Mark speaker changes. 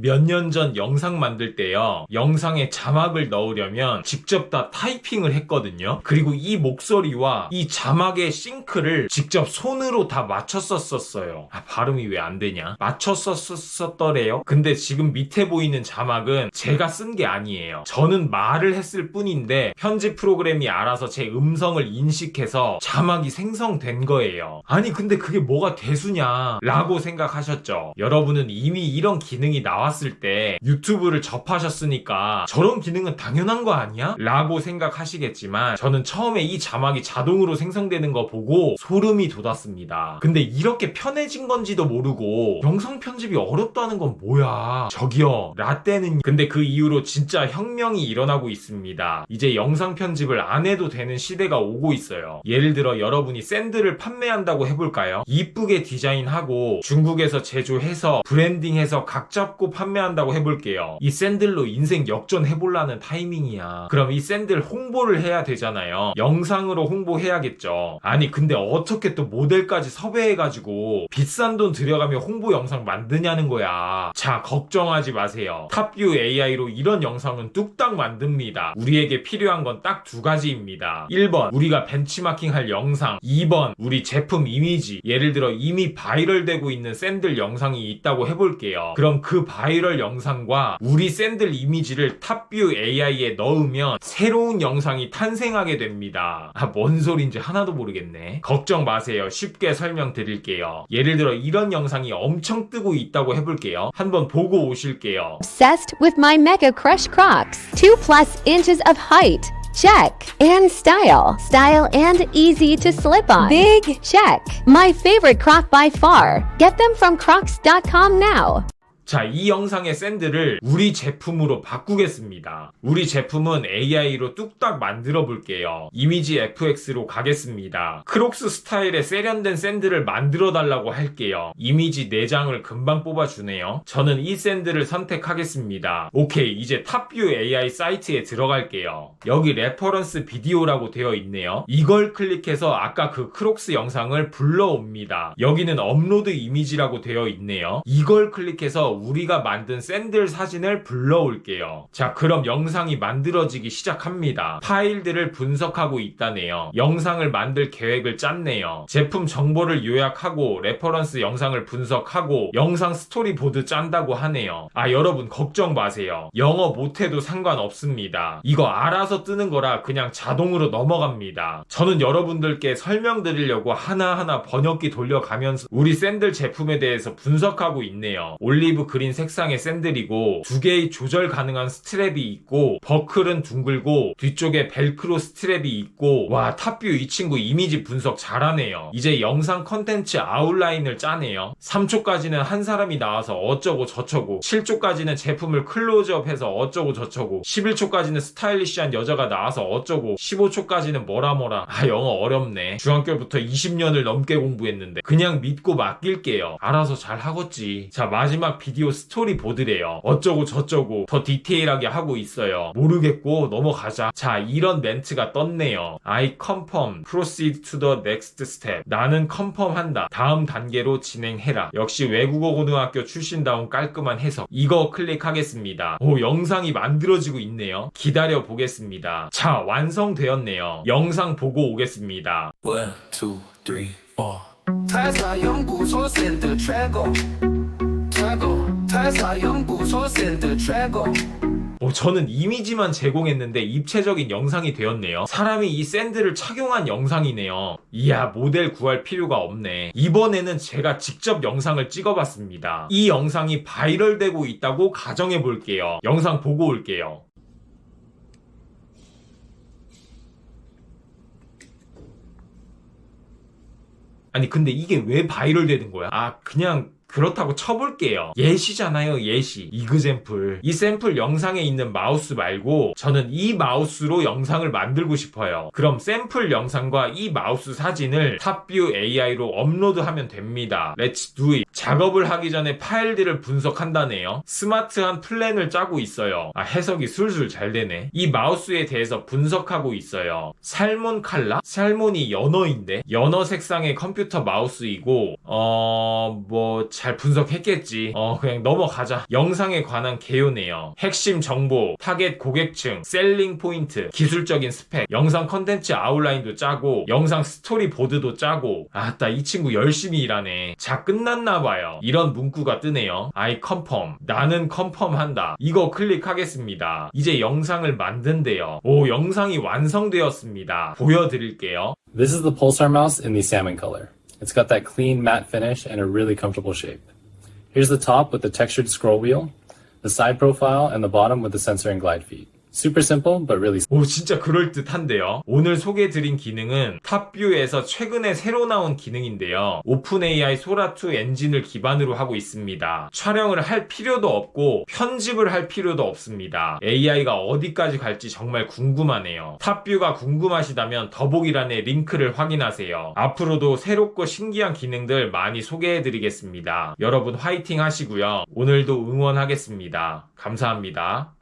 Speaker 1: 몇 년 전 영상 만들 때요. 영상에 자막을 넣으려면 직접 다 타이핑을 했거든요. 그리고 이 목소리와 이 자막의 싱크를 직접 손으로 다 맞췄었었어요. 아, 발음이 왜 안 되냐? 맞췄었었더래요. 근데 지금 밑에 보이는 자막은 제가 쓴 게 아니에요. 저는 말을 했을 뿐인데 편집 프로그램이 알아서 제 음성을 인식해서 자막이 생성된 거예요. 아니 근데 그게 뭐가 대수냐 라고 생각하셨죠. 여러분은 이미 이런 기능이 나왔 을 때 유튜브를 접하셨으니까 저런 기능은 당연한 거 아니야? 라고 생각하시겠지만 저는 처음에 이 자막이 자동으로 생성되는 거 보고 소름이 돋았습니다. 근데 이렇게 편해진 건지도 모르고 영상 편집이 어렵다는 건 뭐야? 저기요, 라떼는 근데 그 이후로 진짜 혁명이 일어나고 있습니다. 이제 영상 편집을 안 해도 되는 시대가 오고 있어요. 예를 들어 여러분이 샌드를 판매한다고 해볼까요? 이쁘게 디자인하고 중국에서 제조해서 브랜딩해서 각 잡고 판 매한다고 해볼게요. 이 샌들로 인생 역전해볼라는 타이밍이야. 그럼 이 샌들 홍보를 해야 되잖아요. 영상으로 홍보해야겠죠. 아니 근데 어떻게 또 모델까지 섭외해가지고 비싼 돈 들여가며 홍보 영상 만드냐는 거야. 자 걱정하지 마세요. 탑뷰 AI로 이런 영상은 뚝딱 만듭니다. 우리에게 필요한 건 딱 두 가지입니다. 1번 우리가 벤치마킹 할 영상 2번 우리 제품 이미지 예를 들어 이미 바이럴되고 있는 샌들 영상이 있다고 해볼게요. 그럼 그 바이럴 영상과 우리 샌들 이미지를 탑뷰 AI에 넣으면 새로운 영상이 탄생하게 됩니다. 아, 뭔 소린지 하나도 모르겠네. 걱정 마세요. 쉽게 설명드릴게요. 예를 들어 이런 영상이 엄청 뜨고 있다고 해볼게요. 한번 보고 오실게요.
Speaker 2: Obsessed with my Mega Crush Crocs. Two plus inches of height. Check. And style. Style and easy to slip on. Big. Check. My favorite croc by far. Get them from crocs.com now.
Speaker 1: 자, 이 영상의 샌드를 우리 제품으로 바꾸겠습니다. 우리 제품은 AI로 뚝딱 만들어 볼게요. 이미지 FX로 가겠습니다. 크록스 스타일의 세련된 샌드를 만들어 달라고 할게요. 이미지 4장을 금방 뽑아주네요. 저는 이 샌드를 선택하겠습니다. 오케이, 이제 탑뷰 AI 사이트에 들어갈게요. 여기 레퍼런스 비디오라고 되어 있네요. 이걸 클릭해서 아까 그 크록스 영상을 불러옵니다. 여기는 업로드 이미지라고 되어 있네요. 이걸 클릭해서 우리가 만든 샌들 사진을 불러올게요. 자, 그럼 영상이 만들어지기 시작합니다. 파일들을 분석하고 있다네요. 영상을 만들 계획을 짰네요. 제품 정보를 요약하고 레퍼런스 영상을 분석하고 영상 스토리보드 짠다고 하네요. 아, 여러분 걱정 마세요. 영어 못해도 상관없습니다. 이거 알아서 뜨는 거라 그냥 자동으로 넘어갑니다. 저는 여러분들께 설명드리려고 하나하나 번역기 돌려가면서 우리 샌들 제품에 대해서 분석하고 있네요. 올리브 그린 색상의 샌들이고 두 개의 조절 가능한 스트랩이 있고 버클은 둥글고 뒤쪽에 벨크로 스트랩이 있고 와 탑뷰 이 친구 이미지 분석 잘하네요. 이제 영상 컨텐츠 아웃라인을 짜네요. 3초까지는 한 사람이 나와서 어쩌고 저쩌고 7초까지는 제품을 클로즈업해서 어쩌고 저쩌고 11초까지는 스타일리시한 여자가 나와서 어쩌고 15초까지는 뭐라 뭐라 아 영어 어렵네. 중학교부터 20년을 넘게 공부했는데 그냥 믿고 맡길게요. 알아서 잘 하겠지. 자 마지막 비 디오 스토리 보드래요. 어쩌고 저쩌고 더 디테일하게 하고 있어요. 모르겠고 넘어가자. 자 이런 멘트가 떴네요. I confirm. Proceed to the next step. 나는 컨펌한다. 다음 단계로 진행해라. 역시 외국어 고등학교 출신다운 깔끔한 해석. 이거 클릭하겠습니다. 오 영상이 만들어지고 있네요. 기다려 보겠습니다. 자 완성되었네요. 영상 보고 오겠습니다.
Speaker 3: One, two, three, four. 타사 연구소 샌드 트래 트래고
Speaker 1: 오, 저는 이미지만 제공했는데 입체적인 영상이 되었네요. 사람이 이 샌드를 착용한 영상이네요. 이야, 모델 구할 필요가 없네. 이번에는 제가 직접 영상을 찍어봤습니다. 이 영상이 바이럴되고 있다고 가정해 볼게요. 영상 보고 올게요. 아니, 근데 이게 왜 바이럴 되는 거야? 아, 그냥 그렇다고 쳐볼게요. 예시잖아요, 예시. 이그샘플. 이 샘플 영상에 있는 마우스 말고 저는 이 마우스로 영상을 만들고 싶어요. 그럼 샘플 영상과 이 마우스 사진을 탑뷰 AI로 업로드하면 됩니다. Let's do it. 작업을 하기 전에 파일들을 분석한다네요. 스마트한 플랜을 짜고 있어요. 아, 해석이 술술 잘 되네. 이 마우스에 대해서 분석하고 있어요. 살몬 칼라? 살몬이 연어인데? 연어 색상의 컴퓨터 마우스이고, 어, 뭐, 잘 분석했겠지. 어, 그냥 넘어가자. 영상에 관한 개요네요. 핵심 정보, 타겟 고객층, 셀링 포인트, 기술적인 스펙, 영상 컨텐츠 아웃라인도 짜고, 영상 스토리 보드도 짜고, 아따, 이 친구 열심히 일하네. 자, 끝났나 봐요. 이런 문구가 뜨네요. I confirm. 나는 컨펌 한다. 이거 클릭하겠습니다. 이제 영상을 만든대요. 오, 영상이 완성되었습니다. 보여드릴게요.
Speaker 4: This is the Pulsar mouse in the salmon color. It's got that clean matte finish and a really comfortable shape. Here's the top with the textured scroll wheel, the side profile, and the bottom with the sensor and glide feed. Super simple, but really
Speaker 1: 오, 진짜 그럴듯한데요. 오늘 소개해드린 기능은 탑뷰에서 최근에 새로 나온 기능인데요. 오픈AI 소라2 엔진을 기반으로 하고 있습니다. 촬영을 할 필요도 없고 편집을 할 필요도 없습니다. AI가 어디까지 갈지 정말 궁금하네요. 탑뷰가 궁금하시다면 더보기란에 링크를 확인하세요. 앞으로도 새롭고 신기한 기능들 많이 소개해드리겠습니다. 여러분 화이팅 하시고요. 오늘도 응원하겠습니다. 감사합니다.